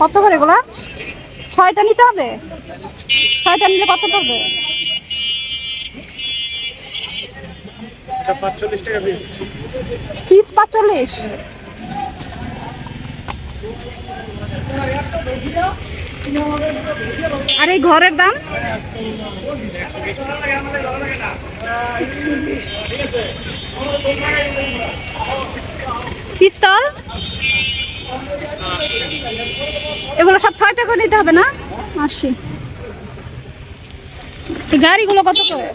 কত করে এগুলা? ছয়টা নিতে হবে? ছয়টা নিলে কত পড়বে? পিস পাঁচচল্লিশ। আর এই ঘরের দাম? পিস্তল? এগুলো সব ছয় টাকা নিতে হবে না? আশি গাড়িগুলো কত করে?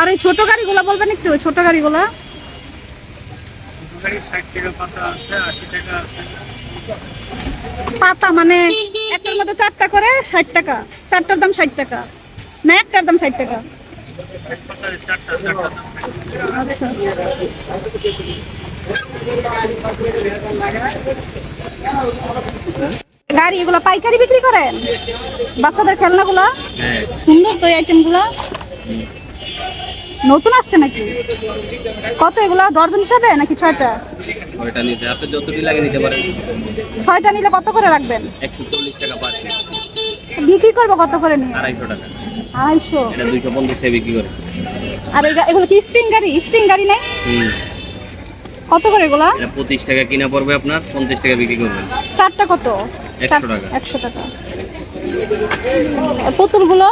আর এই ছোট গাড়িগুলো বলবেন একটু ছোট গাড়িগুলো? পাতা মানে একটার মধ্যে চারটা করে ষাট টাকা। চারটার দাম ষাট টাকা। না একটার দাম ষাট টাকা। আচ্ছা আচ্ছা। গাড়ি এগুলো পাইকারি বিক্রি করেন? বাচ্চাদের খেলনাগুলো? হ্যাঁ। সুন্দর তো আইটেমগুলো। নতুন আসছে নাকি? কত এগুলো? দর্জন হিসাবে নাকি ছয়টা? ওইটা নিতে আপনি যতটি লাগে নিতে পারেন। ছয়টা নিলে কত করে রাখবেন? একশো চল্লিশ টাকা পার বিক্রি করব কত করে নিয়ে? আড়াইশো টাকা। আড়াইশো। এটা দুইশো পঞ্চাশ টাকা বিক্রি করে। আর এগুলো কি স্প্রিং গাড়ি? স্প্রিং গাড়ি নাই? কত করে এগুলো? এটা পঁচিশ টাকা কিনা পড়বে আপনার পঞ্চাশ টাকা বিক্রি করবেন। চারটা কত? একশো টাকা। একশো টাকা। পুতুলগুলো?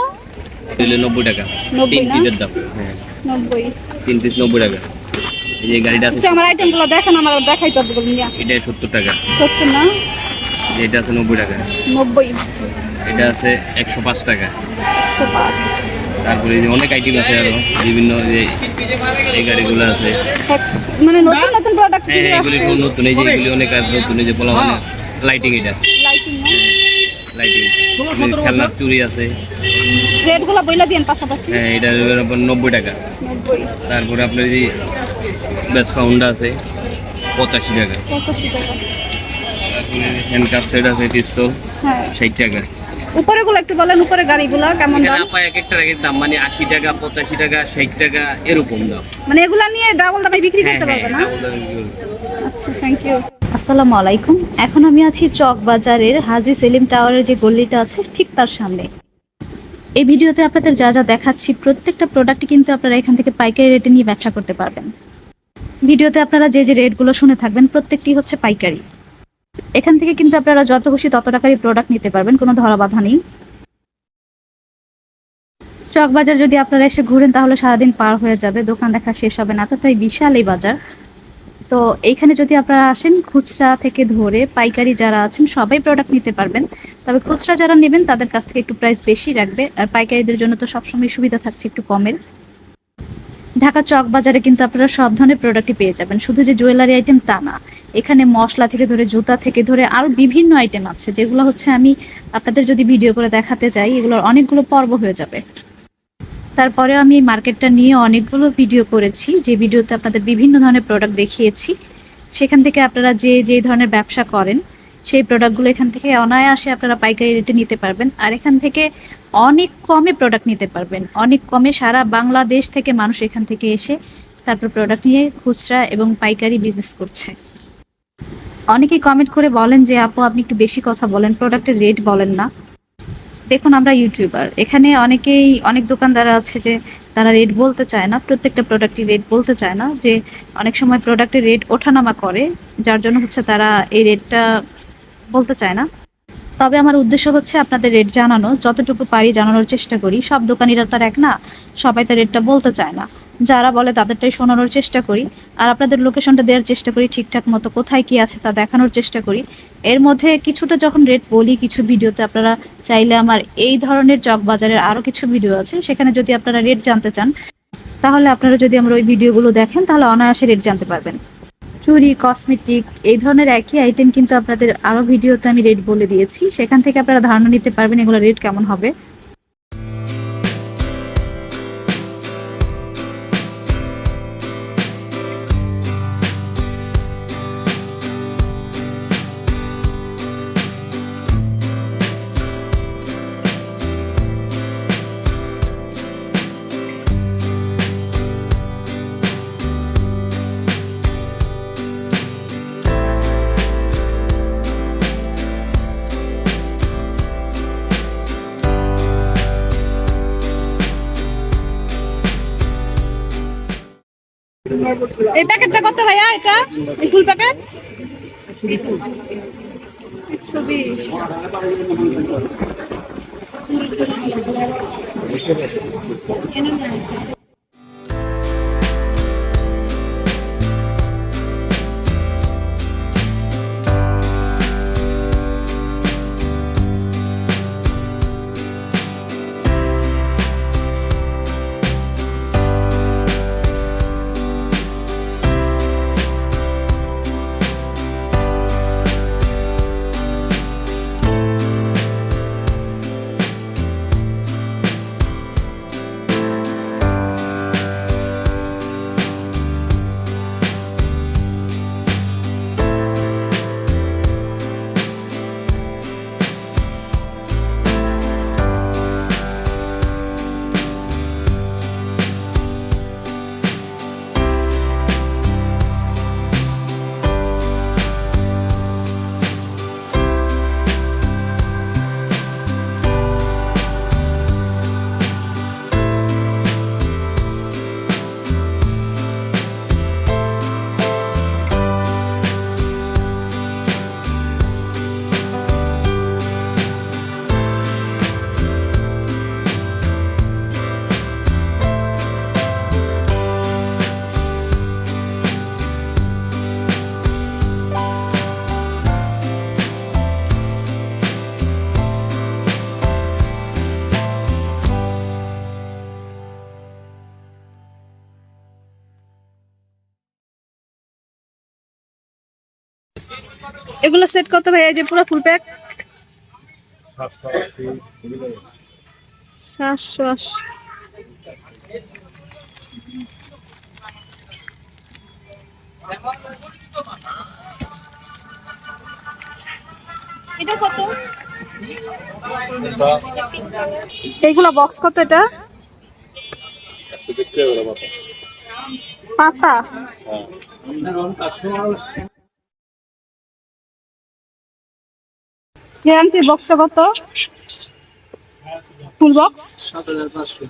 দিলে নব্বই টাকা। তিন পিসের দাম। হ্যাঁ। নব্বই। তিন পিস নব্বই টাকা। এই যে গাড়িটা আছে আমার আইটেমগুলো দেখেন আমার দেখাই তো এটা সত্তর টাকা। সত্তর না? এটা আছে নব্বই টাকা। নব্বই। এটা আছে একশো পাঁচ টাকা। একশো পাঁচ। তারপরে যে অনেক আইটেম আছে আরও বিভিন্ন যে এই গাড়িগুলো আছে। মানে নতুন নতুন প্রোডাক্ট হ্যাঁ হ্যাঁ এগুলি নতুন এই যে এগুলি অনেক নতুন এই যে বলা মানে লাইটিং এটা। লাইটিং লাইটিং খেলনার চুরি আছে। রেটগুলো বইলা দিন পাশাপাশি। হ্যাঁ এটা আপনার নব্বই টাকা। তারপরে আপনার এই ব্যাস ফাউন্ডা আছে পঁচাশি টাকা। পঁচাশি টাকা। তারপরে হ্যান্ডকাপ সেট আছে পিস্তল হ্যাঁ। ষাট টাকা। উপরেগুলো একটু বলেন উপরে গাড়িগুলো কেমন দাম? আপা এক একটা রেখে দাম মানে আশি টাকা পঁচাশি টাকা ষাট টাকা এরকম দাম। মানে এগুলা নিয়ে ডাবল দামে বিক্রি হ্যাঁ করতে হ্যাঁ পারবে না। আচ্ছা থ্যাংক ইউ আসসালামু আলাইকুম। এখন আমি আছি চক বাজারের হাজি সেলিম টাওয়ারের যে গল্লিটা আছে ঠিক তার সামনে। এই ভিডিওতে আপনাদের যা যা দেখাচ্ছি প্রত্যেকটা প্রোডাক্টই কিন্তু আপনারা এখান থেকে পাইকারি রেটে নিয়ে ব্যবসা করতে পারবেন। ভিডিওতে আপনারা যে যে রেটগুলো শুনে থাকবেন প্রত্যেকটি হচ্ছে পাইকারি। এখান থেকে কিন্তু আপনারা যত খুশি তত টাকারই প্রোডাক্ট নিতে পারবেন, কোনো ধরা বাধা নেই। চক বাজার যদি আপনারা এসে ঘুরেন তাহলে সারাদিন পার হয়ে যাবে, দোকান দেখা শেষ হবে না, এতটাই বিশাল এই বাজার। তো এইখানে যদি আপনারা আসেন খুচরা থেকে ধরে পাইকারি যারা আছেন সবাই প্রোডাক্ট নিতে পারবেন। তবে খুচরা যারা নেবেন তাদের কাছ থেকে একটু প্রাইস বেশি রাখবে, আর পাইকারিদের জন্য তো সবসময় সুবিধা থাকছে একটু কমের। ঢাকা চক বাজারে কিন্তু আপনারা সব ধরনের প্রোডাক্টই পেয়ে যাবেন। শুধু যে জুয়েলারি আইটেম তা না, এখানে মশলা থেকে ধরে জুতা থেকে ধরে আরও বিভিন্ন আইটেম আছে, যেগুলো হচ্ছে আমি আপনাদের যদি ভিডিও করে দেখাতে চাই এগুলোর অনেকগুলো পর্ব হয়ে যাবে। তারপরেও আমি এই মার্কেটটা নিয়ে অনেকগুলো ভিডিও করেছি, যে ভিডিওতে আপনাদের বিভিন্ন ধরনের প্রোডাক্ট দেখিয়েছি। সেখান থেকে আপনারা যে যে ধরনের ব্যবসা করেন সেই প্রোডাক্টগুলো এখান থেকে অনায়াসে আপনারা পাইকারি রেটে নিতে পারবেন। আর এখান থেকে অনেক কমে প্রোডাক্ট নিতে পারবেন। অনেক কমে সারা বাংলাদেশ থেকে মানুষ এখান থেকে এসে তারপর প্রোডাক্ট নিয়ে খুচরা এবং পাইকারি বিজনেস করছে। অনেকেই কমেন্ট করে বলেন যে, আপু, আপনি একটু বেশি কথা বলেন। প্রোডাক্টের রেট বলেন না। দেখুন, আমরা ইউটিউবার এখানে অনেকেই, অনেক দোকানদার আছে যে, তারা রেট বলতে চায় না, প্রত্যেকটা প্রোডাক্টের রেট বলতে চায় না, যে অনেক সময় প্রোডাক্টের রেট ওঠানামা করে, যার জন্য হচ্ছে তারা এই রেটটা বলতে চায় না। তবে আমার উদ্দেশ্য হচ্ছে আপনাদের রেট জানানো। যতটুকু পারি জানানোর চেষ্টা করি। সব দোকানিরা তো এক না, সবাই তো রেটটা বলতে চায় না। যারা বলে তাদেরটাই শোনানোর চেষ্টা করি। আর আপনাদের লোকেশনটা দেওয়ার চেষ্টা করি, ঠিকঠাক মতো কোথায় কি আছে তা দেখানোর চেষ্টা করি। এর মধ্যে কিছুটা যখন রেট বলি, কিছু ভিডিওতে আপনারা চাইলে আমার এই ধরনের চক বাজারের আরও কিছু ভিডিও আছে। সেখানে যদি আপনারা রেট জানতে চান, তাহলে আপনারা যদি আমার ওই ভিডিওগুলো দেখেন, তাহলে অনায়াসে রেট জানতে পারবেন। চুড়ি কসমেটিক এই ধরনের একই আইটেম কিন্তু আপনাদের আরও ভিডিওতে আমি রেট বলে দিয়েছি। সেখান থেকে আপনারা ধারণা নিতে পারবেন এগুলো রেট কেমন হবে। এই প্যাকেটটা কত ভাইয়া এটা? এই ফুল প্যাকেট? এগুলো সেট কত ভাই এই যে পুরো ফুল প্যাক সাতশো আশি। এটা কত? এইগুলো বক্স কত এটা? পাতা? গ্যারান্টি বক্সটা কত? ফুল বক্স সাত হাজার পাঁচশো